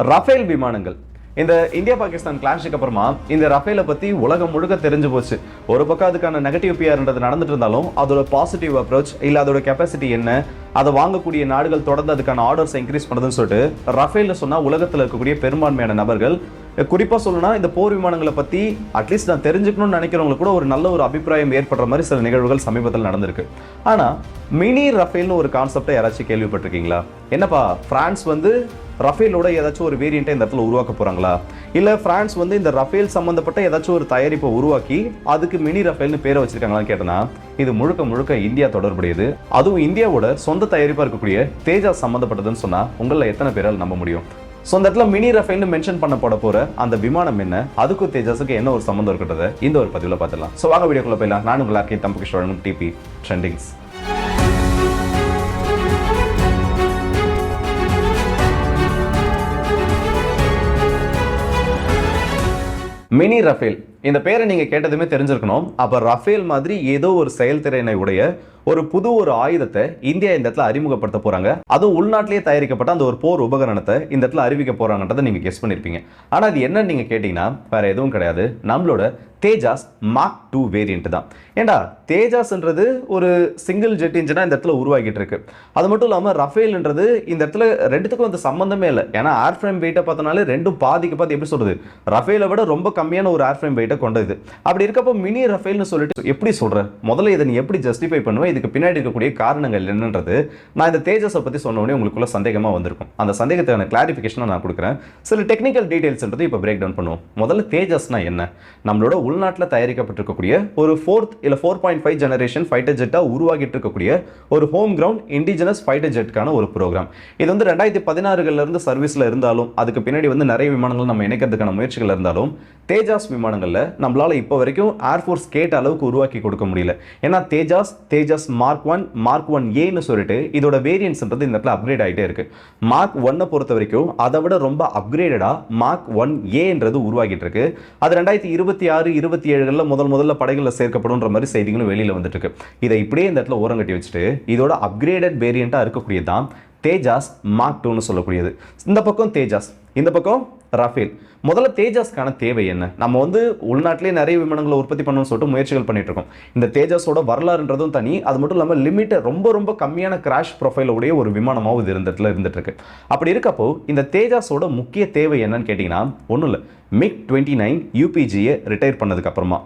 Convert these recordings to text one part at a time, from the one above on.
Rafale விமானங்கள். இந்த India Pakistan கிளாஷுக்கு அப்புறமா இந்த ரஃபேலை பற்றி உலகம் முழுக்க தெரிஞ்சு போச்சு. ஒரு பக்கம் அதுக்கான நெகட்டிவ் பிஆர்ன்றது நடந்துட்டு இருந்தாலும் அதோட பாசிட்டிவ் அப்ரோச் இல்லை அதோட கெப்பாசிட்டி என்ன அதை வாங்கக்கூடிய நாடுகள் தொடர்ந்து அதுக்கான ஆர்டர்ஸ் இன்க்ரீஸ் பண்ணுதுன்னு சொல்லிட்டு ரஃபேலில் சொன்னால் உலகத்தில் இருக்கக்கூடிய பெரும்பான்மையான நபர்கள். குறிப்பாக சொல்லணும்னா இந்த போர் விமானங்களை பற்றி அட்லீஸ்ட் நான் தெரிஞ்சுக்கணும்னு நினைக்கிறவங்களுக்கு கூட ஒரு நல்ல ஒரு அபிப்பிராயம் ஏற்படுற மாதிரி சில நிகழ்வுகள் சமீபத்தில் நடந்திருக்கு. ஆனால் மினி ரஃபேல்னு ஒரு கான்செப்டை யாராச்சும் கேள்விப்பட்டிருக்கீங்களா? என்னப்பா ஃப்ரான்ஸ் வந்து ரஃபேலோட ஏதாச்சும் ஒரு வேரியண்ட்டை இந்த இடத்துல உருவாக்க போகிறாங்களா இல்லை ஃப்ரான்ஸ் வந்து இந்த ரஃபேல் சம்மந்தப்பட்ட ஏதாச்சும் ஒரு தயாரிப்பை உருவாக்கி அதுக்கு மினி ரஃபேல்னு பேரை வச்சிருக்காங்களான்னு கேட்டனா இது முழுக்க முழுக்க இந்தியா தொடர்புடையது. அதுவும் இந்தியாவோட சொந்த தயாரிப்பாக இருக்கக்கூடிய தேஜாஸ் சம்மந்தப்பட்டதுன்னு சொன்னால் உங்களில் எத்தனை பேரால் நம்ப முடியும்? ஸோ அந்த இடத்துல மினி ரஃபைன்னு மென்ஷன் பண்ண போட போற அந்த விமானம் என்ன? அதுக்கும் தேஜஸுக்கு என்ன ஒரு சம்மந்தம் இருக்கிறத இந்த ஒரு பதிவில் பார்த்துலாம் ஸோ வாங்க வீடியோக்குள்ள போயிடலாம். நான் உங்கள் RK Thambu Kishoran DP trendings mini Rafael இந்த பேரை நீங்க கேட்டதுமே தெரிஞ்சிருக்கணும். அப்போ ரஃபேல் மாதிரி ஏதோ ஒரு செயல்திறனை உடைய ஒரு புது ஒரு ஆயுதத்தை இந்தியா இந்த இடத்துல அறிமுகப்படுத்த போறாங்க. அதுவும் உள்நாட்டிலேயே தயாரிக்கப்பட்ட அந்த ஒரு போர் உபகரணத்தை இந்த இடத்துல அறிவிக்க போறாங்கன்றதை நீங்க கெஸ் பண்ணிருப்பீங்க. ஆனா அது என்னன்னு நீங்க கேட்டீங்கன்னா வேற எதுவும் கிடையாது. நம்மளோட தேஜாஸ் மார்க் டூ வேரியன்ட் தான். ஏண்டா தேஜாஸ்ன்றது ஒரு சிங்கிள் ஜெட் இன்ஜினா இந்த இடத்துல உருவாகிட்டு இருக்கு. அது மட்டும் இல்லாமல் ரஃபேல்ன்றது இந்த இடத்துல ரெண்டுத்துக்கும் அந்த சம்மந்தமே இல்லை. ஏன்னா ஏர் ஃப்ரேம் வெயிட்டை பார்த்தனாலே ரெண்டும் பாதிக்கு பாதி எப்படி சொல்றது? ரஃபேலை விட ரொம்ப கம்மியான ஒரு ஏர் ஃப்ரேம் வெயிட்டை கொண்டது. அப்படி இருக்கப்போ மினி ரஃபேல்னு சொல்லிட்டு எப்படி சொல்ற? முதல்ல இதை நீ எப்படி ஜஸ்டிஃபை பண்ணுவேன் இதுக்கு பின்னாடி இருக்கக்கூடிய காரணங்கள் என்னன்றது நான் இந்த தேஜஸை பற்றி சொன்ன உடனே உங்களுக்குள்ள சந்தேகமாக வந்திருக்கும். அந்த சந்தேகத்துக்கான கிளாரிஃபிகேஷனை நான் கொடுக்குறேன். சில டெக்னிக்கல் டீடைல்ஸ்ன்றது இப்போ பிரேக் டவுன் பண்ணுவோம். முதல்ல தேஜஸ்னா என்ன? நம்மளோட உள்நாட்டில் தயாரிக்கப்பட்டிருக்கக்கூடிய ஒரு ஃபோர்த் இல்லை four point five generation fighter ஜெட்டாக உருவாகிட்டு இருக்கக்கூடிய ஒரு ஹோம் கிரவுண்ட் இண்டிஜினஸ் ஃபைட்டர் ஜெட்டுக்கான ஒரு ப்ரோக்ராம் இது வந்து ரெண்டாயிரத்தி பதினாறுகள்ல இருந்து சர்வீஸில் இருந்தாலும் அதுக்கு பின்னாடி வந்து நிறைய விமானங்கள் நம்ம இணைக்கிறதுக்கான முயற்சிகள் இருந்தாலும் தேஜாஸ் விமானங்களில் நம்மளால இப்போ வரைக்கும் ஏர்ஃபோர்ஸ் கேட்ட அளவுக்கு உருவாக்கி கொடுக்க முடியல. ஏன்னா Tejas Tejas mark one mark one ஏன்னு சொல்லிட்டு இதோட வேரியன்ஸ்ன்றது இந்த இடத்துல அப்கிரேட் ஆகிட்டே இருக்கு. மார்க் ஒன்னை பொறுத்த வரைக்கும் அதை விட ரொம்ப அப்கிரேடடாக மார்க் ஒன் ஏன்றது உருவாகிட்டு இருக்கு. அது ரெண்டாயிரத்தி இருபத்தி ஆறு இருபத்தி ஏழுகளில் முதல் முதல்ல படைகளில் சேர்க்கப்படும்ன்ற மாதிரி செய்திகளும் வெளியில் வந்துட்டு இருக்கு. இதை இப்படியே இந்த இடத்துல ஓரங்கட்டி வச்சுட்டு இதோட அப்கிரேடட் வேரியண்ட்டாக இருக்கக்கூடியது தான் தேஜாஸ் மார்க் டூன்னு சொல்லக்கூடியது. இந்த பக்கம் தேஜாஸ் இந்த பக்கம் ரஃபேல். முதல்ல தேஜாஸ்க்கான தேவை என்ன? நம்ம வந்து உள்நாட்டிலே நிறைய விமானங்களை உற்பத்தி பண்ணணும்னு சொல்லிட்டு முயற்சிகள் பண்ணிட்டு இருக்கோம் இந்த தேஜாஸோட வரலாறுன்றதும் தனி அது மட்டும் இல்லாமல் லிமிட்டை ரொம்ப ரொம்ப கம்மியான கிராஷ் ப்ரொஃபைலோடைய ஒரு விமானமாகவும் இது இந்த இடத்துல இருந்துட்டு இருக்கு அப்படி இருக்கப்போ இந்த தேஜாஸோட முக்கிய தேவை என்னன்னு கேட்டிங்கன்னா ஒன்றும் இல்லை. மிக் டுவெண்ட்டி நைன் யூபிஜியை ரிட்டையர் பண்ணதுக்கு அப்புறமா.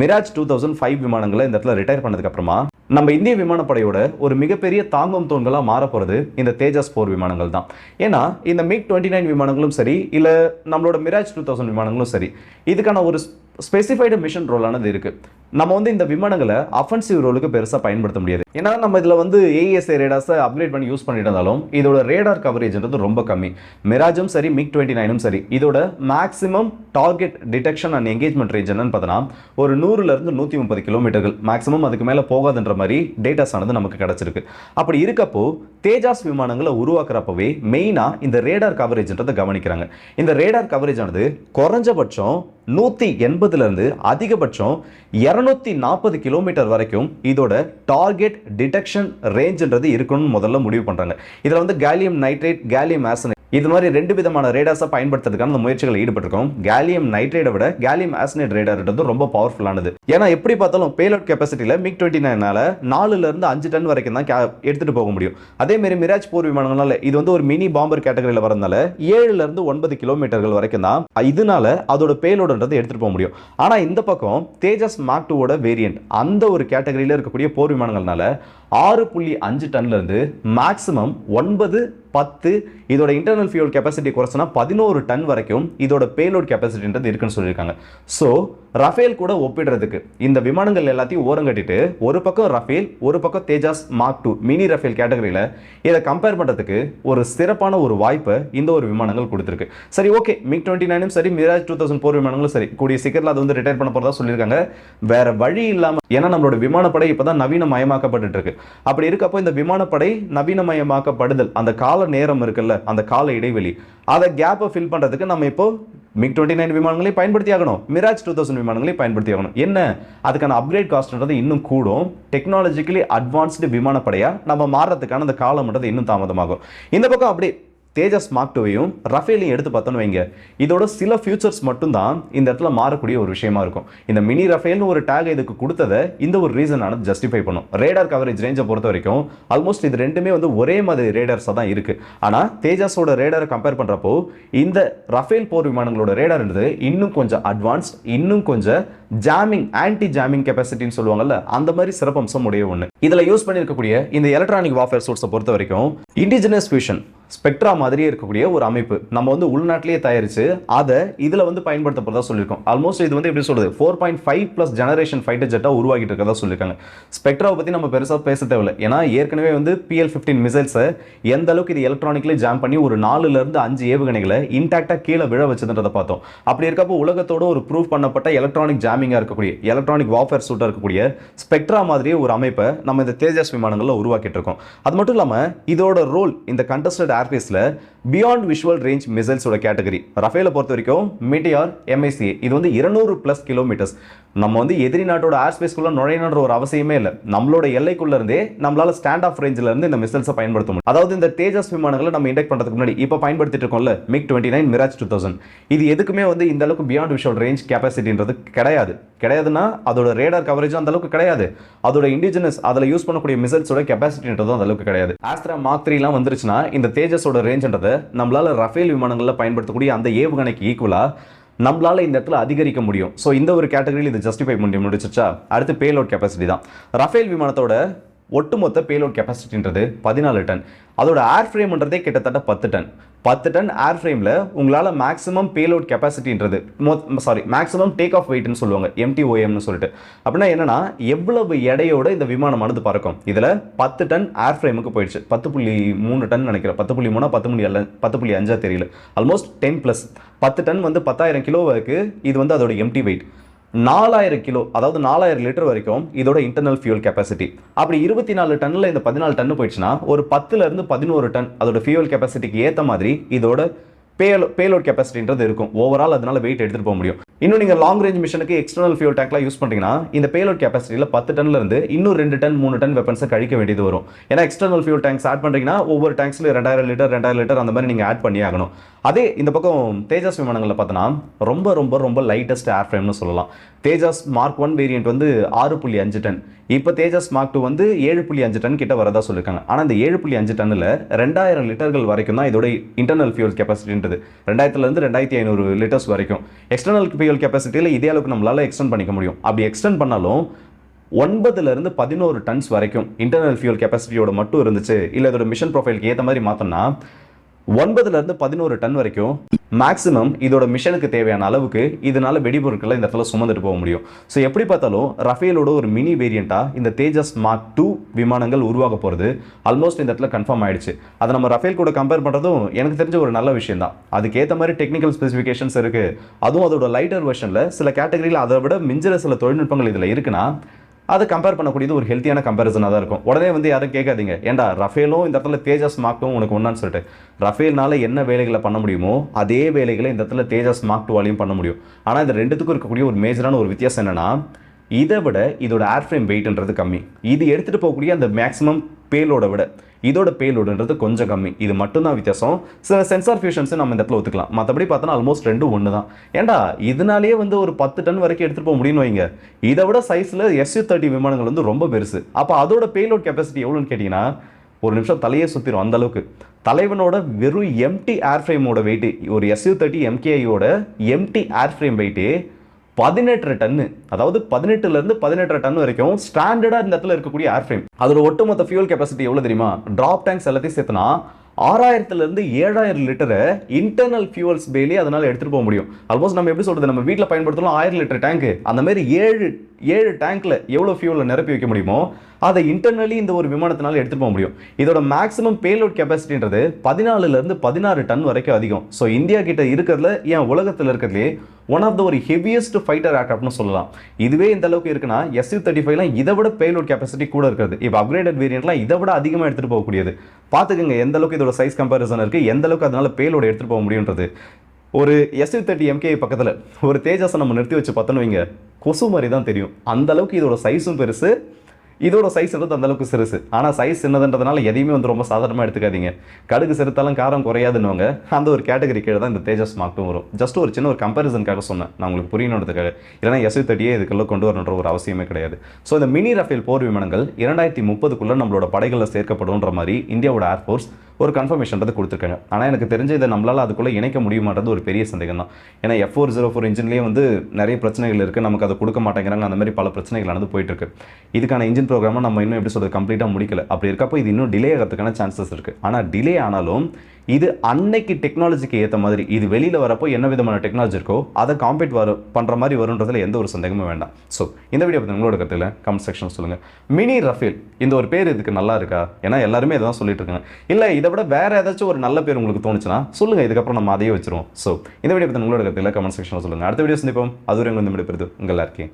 மிராஜ் டூ தௌசண்ட் ஃபைவ் விமானங்களை இந்த இடத்துல ரிட்டையர் பண்ணதுக்கப்புறமா நம்ம இந்திய விமானப்படையோட ஒரு மிகப்பெரிய தாங்கும் தூண்களாக மாற போகிறது இந்த தேஜஸ் போர் விமானங்கள் தான். ஏன்னா இந்த மிக் டுவெண்ட்டி நைன் விமானங்களும் சரி இல்லை நம்மளோட மிராஜ் டூ தௌசண்ட் விமானங்களும் சரி இதுக்கான ஒரு ஸ்பெசிஃபைடு மிஷன் ரோலானது இருக்குது நம்ம வந்து இந்த விமானங்களை அஃபென்சிவ் ரோலுக்கு பெருசாக பயன்படுத்த முடியாது. ஏன்னா நம்ம இதில் வந்து ஏஎஸ்ஏ ரேடாஸை அப்கிரேட் பண்ணி யூஸ் பண்ணிட்டு இருந்தாலும் இதோட ரேடார் கவரேஜ்ன்றது ரொம்ப கம்மி. மிராஜும் சரி மிக் டுவெண்ட்டி நைனும் சரி இதோட maximum target detection and engagement range என்னன்னு பார்த்தோன்னா ஒரு நூறுலேருந்து நூற்றி முப்பது கிலோமீட்டர்கள் மேக்ஸிமம் அதுக்கு மேலே போகாதுன்ற மாதிரி டேட்டாஸ் ஆனது நமக்கு கிடச்சிருக்கு. அப்படி இருக்கப்போ தேஜாஸ் விமானங்களை உருவாக்குறப்பவே மெயினாக இந்த ரேடார் கவரேஜ்ன்றதை கவனிக்கிறாங்க. இந்த ரேடார் கவரேஜ் ஆனது குறைஞ்சபட்சம் நூற்றி எண்பதுலேருந்து அதிகபட்சம் இரநூத்தி நாற்பது கிலோமீட்டர் வரைக்கும் இதோட டார்கெட் டிடெக்ஷன் ரேஞ்சுன்றது இருக்கணும்னு முதல்ல முடிவு பண்ணுறாங்க இதில் வந்து கேலியம் நைட்ரேட் கேலியம் ஆசனை இது மாதிரி ரெண்டு விதமான ரேடாஸை பயன்படுத்துறதுக்கான அந்த முயற்சிகள் ஈடுபட்டிருக்கோம். கேலியம் நைட்ரேடை விட கேலியம் ஆசனேட் ரேடார்ன்றது ரொம்ப பவர்ஃபுல்லானது ஏன்னா எப்படி பார்த்தாலும் பேலோட் கெப்பாசிட்டியில் மிக் டுவெண்ட்டி நைனால நாலுல இருந்து அஞ்சு டன் வரைக்கும் தான் கே- எடுத்துட்டு போக முடியும். அதே மாதிரி மிராஜ் போர் விமானங்களால இது வந்து ஒரு மினி பாம்பர் கேட்டகரியில் வரதுனால ஏழுல இருந்து ஒன்பது கிலோமீட்டர்கள் வரைக்கும் தான் இதனால அதோட பேலோடுன்றது எடுத்துட்டு போக முடியும். ஆனால் இந்த பக்கம் தேஜஸ் மார்க் டூவோட வேரியன்ட் அந்த ஒரு கேட்டகரியில் இருக்கக்கூடிய போர் விமானங்கள்னால ஆறு புள்ளி அஞ்சு டன்லேருந்து மேக்ஸிமம் ஒன்பது பத்து இதோட இன்டர்னல் ஃபியூல் கெப்பாசிட்டி குறைச்சனா பதினோரு டன் வரைக்கும் இதோட பேலோட் கெப்பாசிட்டின்றது இருக்குன்னு சொல்லியிருக்காங்க. ஸோ ரஃபேல் கூட ஒப்பிடுறதுக்கு. இந்த விமானங்கள் எல்லாத்தையும் ஓரங்கட்டிட்டு ஒரு பக்கம் ரஃபேல் ஒரு பக்கம் Tejas mark two mini Rafale கேட்டகரியில் இதை கம்பேர் பண்ணுறதுக்கு ஒரு சிறப்பான ஒரு வாய்ப்பை இந்த ஒரு விமானங்கள் கொடுத்துருக்கு. சரி ஓகே. மிக் டுவெண்ட்டி நைனும் சரி மிராஜ் டூ தௌசண்ட் ஃபோர் விமானங்களும் சரி கூடிய சீக்கிரத்தில் அது வந்து ரிட்டையர் பண்ண போகிறதா சொல்லியிருக்காங்க. வேற வழி இல்லாமல் ஏன்னா நம்மளோட விமானப்படை இப்போ தான் நவீனமயமாக்கப்பட்டு இருக்கு. அப்படி இருக்கப்போ இந்த விமானப்படை நவீனமயமாக்கப்படுதல் அந்த கால நேரம் இருக்குல்ல அந்த கால இடைவெளி அதை கேப்பை ஃபில் பண்ணுறதுக்கு நம்ம இப்போ மிக் டுவெண்ட்டி நைன் விமானங்களையும் பயன்படுத்தி ஆகணும் மிராஜ் டூ தௌசண்ட் விமானங்களையும் பயன்படுத்தி ஆகணும் என்ன? அதுக்கான அப்கிரேட் காஸ்ட்ன்றது இன்னும் கூடும். டெக்னாலஜிக்கலி அட்வான்ஸ்டு விமானப்படையாக நம்ம மாறுறதுக்கான அந்த காலம்ன்றது இன்னும் தாமதமாகும். இந்த பக்கம் அப்படியே தேஜஸ் மார்க் டூவையும் ரஃபேலையும் எடுத்து பார்த்தோன்னு வைங்க. இதோட சில ஃபியூச்சர்ஸ் மட்டும்தான் இந்த இடத்துல மாறக்கூடிய ஒரு விஷயமா இருக்கும். இந்த மினி ரஃபேல்னு ஒரு டேக் இதுக்கு கொடுத்ததை இந்த ஒரு ரீசனான ஜஸ்டிஃபை பண்ணும். ரேடார் கவரேஜ் ரேஞ்சை பொறுத்த வரைக்கும் ஆல்மோஸ்ட் இது ரெண்டுமே வந்து ஒரே மாதிரி ரேடர்ஸாக தான் இருக்குது ஆனால் தேஜஸோட ரேடரை கம்பேர் பண்ணுறப்போ இந்த ரஃபேல் போர் விமானங்களோட ரேடார்ன்றது இன்னும் கொஞ்சம் அட்வான்ஸ்ட் இன்னும் கொஞ்சம் ஜாமிங் ஆன்டி ஜாமிங் கெப்பாசிட்டின்னு சொல்லுவாங்கல்ல அந்த மாதிரி சிறப்பம்சம் உடைய ஒன்று இதில் யூஸ் பண்ணியிருக்கக்கூடிய இந்த எலக்ட்ரானிக் வாஃபேர் சோர்ஸை பொறுத்த வரைக்கும் இண்டிஜினஸ் ஃபியூஷன் ஸ்பெக்ட்ரா மாதிரியே இருக்கக்கூடிய ஒரு அமைப்பு. நம்ம வந்து உள்நாட்டிலேயே தயாரிச்சு அதை இதில் வந்து பயன்படுத்த போகிறதா சொல்லியிருக்கோம். ஆல்மோஸ்ட் இது வந்து எப்படி சொல்றது? Four point five plus generation fighter ஜெட்டாக உருவாக்கிட்டு இருக்கதா சொல்லியிருக்காங்க. ஸ்பெக்ட்ராவை பற்றி நம்ம பெருசாக பேச தேவையில்லை. ஏன்னா ஏற்கனவே வந்து பிஎல் ஃபிஃப்டீன் மிசைல்ஸை எந்த அளவுக்கு இது எலக்ட்ரானிக்லேயே ஜாம் பண்ணி ஒரு நாலுலேருந்து அஞ்சு ஏவுகணைகளை இன்டாக்டாக கீழே விழ வச்சதுன்றதை பார்த்தோம். அப்படி இருக்கப்போ உலகத்தோட ஒரு ப்ரூவ் பண்ணப்பட்ட எலக்ட்ரானிக் ஜாமிங்காக இருக்கக்கூடிய எலக்ட்ரானிக் வாஃபேர் சூட்டாக இருக்கக்கூடிய ஸ்பெக்ட்ரா மாதிரியே ஒரு அமைப்பை நம்ம இந்த தேஜஸ் விமானங்களில் உருவாக்கிட்டு இருக்கோம் அது மட்டும் இல்லாமல் இதோட ரோல் இந்த கண்டஸ்டட் ஏர்பேஸில் பியாண்ட் விஷுவல் ரேஞ்ச் மிசைல்ஸோட கேட்டகரி ரஃபேல பொறுத்த வரைக்கும் மீட்டியார் எம்ஐசி இது வந்து இருநூறு ப்ளஸ் கிலோமீட்டர்ஸ் நம்ம வந்து எதிரி நாட்டோட ஏர் ஸ்பேஸ்க்குள்ள நுழையணுன்ற ஒரு அவசியமே இல்லை. நம்மளோட எல்லைக்குள்ள இருந்தே நம்மளால ஸ்டாண்ட் ஆஃப் ரேஞ்சில் இருந்து இந்த மிசைல்ஸை பயன்படுத்த முடியும். அதாவது இந்த தேஜஸ் விமானங்களை நம்ம இண்டெக்ட் பண்ணுறதுக்கு முன்னாடி இப்போ பயன்படுத்திட்டு இருக்கோம்ல MiG twenty nine Mirage two thousand இது எதுக்குமே வந்து இந்த அளவுக்கு பியாண்ட் விஷுவல் ரேஞ்ச் கெப்பாசிட்டின்றது கிடையாது. கிடையாதுன்னா அதோட ரேடார் கவரேஜும் அந்த அளவுக்கு கிடையாது. அதோட இண்டிஜினஸ் அதில் யூஸ் பண்ணக்கூடிய மிசைல்ஸோட கெப்பாசிட்டின்றதும் அந்த அளவுக்கு கிடையாது. ஆஸ்ட்ரா மார்க் த்ரீலாம் வந்துருச்சுன்னா இந்த தேஜஸோட ரேஞ்சுன்றது நம்மளால ரஃபேல் விமானங்களில் பயன்படுத்தக்கூடிய அந்த ஏவுகணைக்கு ஈக்குவலாக நம்மளால இந்த இடத்துல அதிகரிக்க முடியும். ஸோ இந்த ஒரு கேட்டகரியில் இது ஜஸ்டிஃபை பண்ணி முடிச்சிச்சா அடுத்து பேலோட் கெப்பாசிட்டி தான். ரஃபேல் விமானத்தோட ஒட்டுமொத்த பேலோட் கெப்பாசிட்டின்றது பதினாலு டன். அதோட ஏர் ஃப்ரேம்ன்றதே கிட்டத்தட்ட பத்து டன். பத்து டன் ஏர் ஃப்ரேமில் உங்களால் மேக்ஸிமம் பேலோட் கெப்பாசிட்டின்றது சாரி மேக்ஸிமம் டேக் ஆஃப் வெயிட்னு சொல்லுவாங்க எம்டிஓஎம்னு சொல்லிட்டு. அப்படின்னா என்னென்னா எவ்வளவு எடையோட இந்த விமானமானது பறக்கும்? இதில் பத்து டன் ஏர் ஃப்ரேமுக்கு போயிடுச்சு. பத்து புள்ளி மூணு டன் நினைக்கிறேன். பத்து புள்ளி மூணா பத்து புள்ளி அல்ல பத்து புள்ளி அஞ்சா தெரியல. ஆல்மோஸ்ட் டென் ப்ளஸ் பத்து டன் வந்து பத்தாயிரம் கிலோவுக்கு இது வந்து அதோட எம்டி வெயிட் நாலாயிரம் கிலோ அதாவது நாலாயிரம் லிட்டர் வரைக்கும் இதோட இன்டர்னல் ஃபியூல் கெப்பாசிட்டி அப்படி இருபத்தி நாலு டன்னில் இந்த பதினாலு டன் போயிடுச்சுன்னா ஒரு பத்துலேருந்து பதினோரு டன் அதோட ஃபியூல் கெப்பாசிட்டிக்கு ஏற்ற மாதிரி இதோட பேலோ பேலோட் கெப்பாசிட்டின்றது இருக்கும். ஓவரால் அதனால் வெயிட் எடுத்துகிட்டு போக முடியும். இன்னும் நீங்கள் லாங் ரேஞ்ச் மிஷனுக்கு எக்ஸ்டர்னல் ஃபியூல் டேங்க்லாம் யூஸ் பண்ணிங்கன்னா இந்த பேலோட் கெப்பாசிட்டியில் பத்து டன்லேருந்து இன்னும் ரெண்டு டன் மூணு டன் வெப்பன்ஸை கழிக்க வேண்டியது வரும். ஏன்னா எக்ஸ்டர்னல் ஃபியூல் டேங்க்ஸ் ஆட் பண்ணுறீங்கன்னா ஒவ்வொரு டேங்க்ஸில் ரெண்டாயிரம் லிட்டர் ரெண்டாயிரம் லிட்டர் அந்த மாதிரி நீங்கள் ஆட் பண்ணி ஆகணும். அதே இந்த பக்கம் தேஜாஸ் விமானங்களில் பார்த்தோன்னா ரொம்ப ரொம்ப ரொம்ப லைட்டஸ்ட் ஏர் ஃப்ரேம்னு சொல்லலாம். தேஜாஸ் மார்க் ஒன் வேரியண்ட் வந்து ஆறு புள்ளி அஞ்சு டன். இப்போ தேஜாஸ் மார்க் டூ வந்து ஏழு புள்ளி அஞ்சு டன் கிட்ட வரதா சொல்லியிருக்காங்க ஆனால் இந்த ஏழு புள்ளி அஞ்சு டன்னில் ரெண்டாயிரம் லிட்டர்கள் வரைக்கும் தான் இதோட இன்டர்னல் ஃபியூல் கெப்பாசிட்டின்றது ரெண்டாயிரத்துலேருந்து ரெண்டாயிரத்தி ஐநூறு லிட்டர்ஸ் வரைக்கும். எக்ஸ்டர்னல் ஃபியூல் கெப்பாசிட்டியில் இதே அளவுக்கு நம்மளால் எக்ஸ்டெண்ட் பண்ணிக்க முடியும். அப்படி எக்ஸ்டெண்ட் பண்ணாலும் ஒன்பதுலேருந்து பதினோரு டன்ஸ் வரைக்கும் இன்டர்னல் ஃபியூல் கெப்பாசிட்டியோட மட்டும் இருந்துச்சு இல்லை இதோட மிஷன் ப்ரொஃபைலுக்கு ஏற்ற மாதிரி மாற்றோம்னா ஒன்பதுல இருந்து பதினோரு டன் வரைக்கும் மேக்ஸிமம் இதோட மிஷனுக்கு தேவையான அளவுக்கு இதனால வெடிபொருட்களை இந்த இடத்துல சுமந்துட்டு போக முடியும். ஸோ எப்படி பார்த்தாலும் ரஃபேலோட ஒரு மினி வேரியண்டா இந்த தேஜஸ் மார்க் டூ விமானங்கள் உருவாக போகிறது ஆல்மோஸ்ட் இந்த இடத்துல கன்ஃபார்ம் ஆயிடுச்சு. அதை நம்ம ரஃபேல் கூட கம்பேர் பண்ணுறதும் எனக்கு தெரிஞ்ச ஒரு நல்ல விஷயம் தான் அதுக்கேற்ற மாதிரி டெக்னிக்கல் ஸ்பெசிஃபிகேஷன்ஸ் இருக்கு. அதுவும் அதோட லைட்டர் வெர்ஷனில் சில கேட்டகரியில் அதை விட மிஞ்சிற சில தொழில்நுட்பங்கள் இதில் இருக்குன்னா அது கம்பேர் பண்ணக்கூடியது ஒரு ஹெல்த்தியான கம்பேரிசனாக தான் இருக்கும். உடனே வந்து யாரும் கேட்காதீங்க. ஏன்டா ரஃபேலும் இந்த இடத்துல தேஜஸ் மார்க்கும் உனக்கு ஒன்றான்னு சொல்லிட்டு. ரஃபேல்னால என்ன வேலைகளை பண்ண முடியுமோ அதே வேலைகளை இந்த இடத்துல தேஜஸ் மார்க் டூவாலையும் பண்ண முடியும். ஆனால் இந்த ரெண்டுத்துக்கும் இருக்கக்கூடிய ஒரு மேஜரான ஒரு வித்தியாசம் என்னென்னா இதை விட இதோட ஏர் ஃப்ரேம் வெயிட்ன்றது கம்மி. இது எடுத்துகிட்டு போகக்கூடிய அந்த மேக்ஸிமம் பேலோட விட இதோட பேலோடுன்றது கொஞ்சம் கம்மி. இது மட்டும்தான் வித்தியாசம். சில சென்சார் ஃபியூஷன்ஸை நம்ம இந்த இடத்துல ஒத்துக்கலாம். மற்றபடி பார்த்தோன்னா ஆல்மோஸ்ட் ரெண்டும் ஒன்று தான் ஏன்டா இதனாலேயே வந்து ஒரு பத்து டன் வரைக்கும் எடுத்துகிட்டு போக முடியும்னு வைங்க. இதை விட சைஸில் எஸ்யூ தேர்ட்டி விமானங்கள் வந்து ரொம்ப பெருசு. அப்போ அதோட பேலோட் கெப்பாசிட்டி எவ்வளோன்னு கேட்டிங்கன்னா ஒரு நிமிஷம் தலையே சுற்றிடும் அந்த அளவுக்கு. தலைவனோட வெறும் எம்டி ஏர் ஃப்ரேமோட வெயிட்டு ஒரு எஸ்யூ தேர்ட்டி எம்கேஐயோட எம்டி ஏர் ஃப்ரேம் வெயிட்டு பதினெட்டு டன்னு அதாவது பதினெட்டுல இருந்து பதினெட்டு டன் வரைக்கும் ஸ்டாண்டர்டா இந்த இடத்துல இருக்கக்கூடிய ஏர் ஃப்ரேம் அதோட ஒட்டுமொத்த ஃபியூல் கெப்பாசிட்டி எவ்வளவு தெரியுமா? டிராப் டேங்க்ஸ் எல்லாத்தையும் சேர்த்துனா ஆறாயிரத்துல இருந்து ஏழாயிரம் லிட்டரை இன்டர்னல் ஃபியூவல்ஸ் பேலி அதனால எடுத்துட்டு போக முடியும். ஆல்மோஸ்ட் நம்ம எப்படி சொல்றது? நம்ம வீட்டில் பயன்படுத்தலாம் ஆயிரம் லிட்டர் டேங்க் அந்த மாதிரி ஏழு ஏழு டேங்க்ல எவ்வளவு ஃபியூலை நிரப்பி வைக்க முடியுமோ அதை இன்டர்னலி இந்த ஒரு விமானத்தினால எடுத்துகிட்டு போக முடியும். இதோட மேக்ஸிமம் பேலோட் கெப்பாசிட்டின்றது பதினாலுலேருந்து பதினாறு டன் வரைக்கும் அதிகம். ஸோ இந்தியா கிட்ட இருக்கிறதுல ஏன் உலகத்தில் இருக்கிறதுலே ஒன் ஆஃப் த ஒரு ஹெவியஸ்ட் ஃபைட்டர் ஏர்க்ராஃப்ட்னு சொல்லலாம். இதுவே இந்த அளவுக்கு இருக்குன்னா எஸ்யூ தேர்ட்டி ஃபைவ்லாம் இதை விட பேலோட் கெப்பாசிட்டி கூட இருக்கிறது. இப்போ அப்கிரேடட் வேரியன்ட்லாம் இதை விட அதிகமாக எடுத்துகிட்டு போகக்கூடியது பார்த்துக்கோங்க எந்த அளவுக்கு இதோட சைஸ் கம்பேரிசன் இருக்குது எந்த அளவுக்கு அதனால பேலோட எடுத்துகிட்டு போக முடியுன்றது ஒரு எஸ்யூ தேர்ட்டி எம்கே பக்கத்தில் ஒரு தேஜாஸை நம்ம நிறுத்தி வச்சு பார்த்தோன்னு வைங்க கொசு மாதிரி தான் தெரியும். அந்த அளவுக்கு இதோட சைஸும் பெருசு இதோட சைஸ் வந்து அந்த அளவுக்கு சிறுசு. ஆனால் சைஸ் சின்னதுன்றதுனால எதையுமே வந்து ரொம்ப சாதாரணமாக எடுத்துக்காதீங்க. கடுகு செலுத்தாலும் காரம் குறையாதுன்னுவாங்க. அந்த ஒரு கேட்டகரி கீழே தான் இந்த தேஜஸ் மார்க்கும் வரும். ஜஸ்ட் ஒரு சின்ன ஒரு கம்பேரிசனுக்காக சொன்னேன். நான் உங்களுக்கு புரியணுன்றதுக்காக. இல்லைனா எஸ்யூ தேர்ட்டியே இதுக்குள்ளே கொண்டு வரணுன்ற ஒரு அவசியமே கிடையாது. ஸோ இந்த மினி ரஃபேல் போர் விமானங்கள் இரண்டாயிரத்தி முப்பதுக்குள்ளே நம்மளோட படைகளில் சேர்க்கப்படும்ன்ற மாதிரி இந்தியாவோட ஏர்ஃபோர்ஸ் ஒரு கன்ஃபர்மேஷன் கொடுத்துருக்காங்க. ஆனால் எனக்கு தெரிஞ்ச இதை நம்மளால் அதுக்குள்ளே இணைக்க முடியுமான்றது ஒரு பெரிய சந்தேகம் தான் ஏன்னா எஃப் ஃபோர் ஜீரோ ஃபோர் இன்ஜின்லேயே வந்து நிறைய பிரச்சனைகள் இருக்குது நமக்கு அதை கொடுக்க மாட்டேங்கிறாங்க. அந்த மாதிரி பல பிரச்சனைகள் நடந்து போயிட்டு இருக்கு இதுக்கான இன்ஜின் ப்ரோக்ராமை நம்ம இன்னும் எப்படி சொல்கிறது கம்ப்ளீட்டாக முடிக்கல. அப்படி இருக்கப்போ இது இன்னும் டிலே ஆகிறதுக்கான சான்சஸ் இருக்குது ஆனால் டிலே ஆனாலும் இது அன்னைக்கு டெக்னாலஜிக்கு ஏற்ற மாதிரி இது வெளியில் வரப்போ என்ன விதமான டெக்னாலஜி இருக்கோ அதை காம்பேட் வர பண்ணுற மாதிரி வருன்றதுல எந்த ஒரு சந்தேகமும் வேண்டாம். ஸோ இந்த வீடியோ பற்றி உங்களோட கருத்தில் கமெண்ட் செக்ஷன் சொல்லுங்கள் மினி ரஃபேல் இந்த ஒரு பேர் இதுக்கு நல்லா இருக்கா? ஏன்னா எல்லாருமே இதான் சொல்லிட்டு இருக்காங்க. இல்லை இதை விட வேற ஏதாச்சும் ஒரு நல்ல பேர் உங்களுக்கு தோணுச்சுன்னா சொல்லுங்கள் இதுக்கப்புறம் நம்ம அதையே வச்சிருவோம். ஸோ இந்த வீடியோ பற்றி உங்களோட கருத்தில் கமெண்ட் செக்ஷனில் சொல்லுங்கள் அடுத்த வீடியோ சந்திப்போம். அதுவரை உங்கள் இந்த முடிப்பது உங்கள் எல்லாருக்கே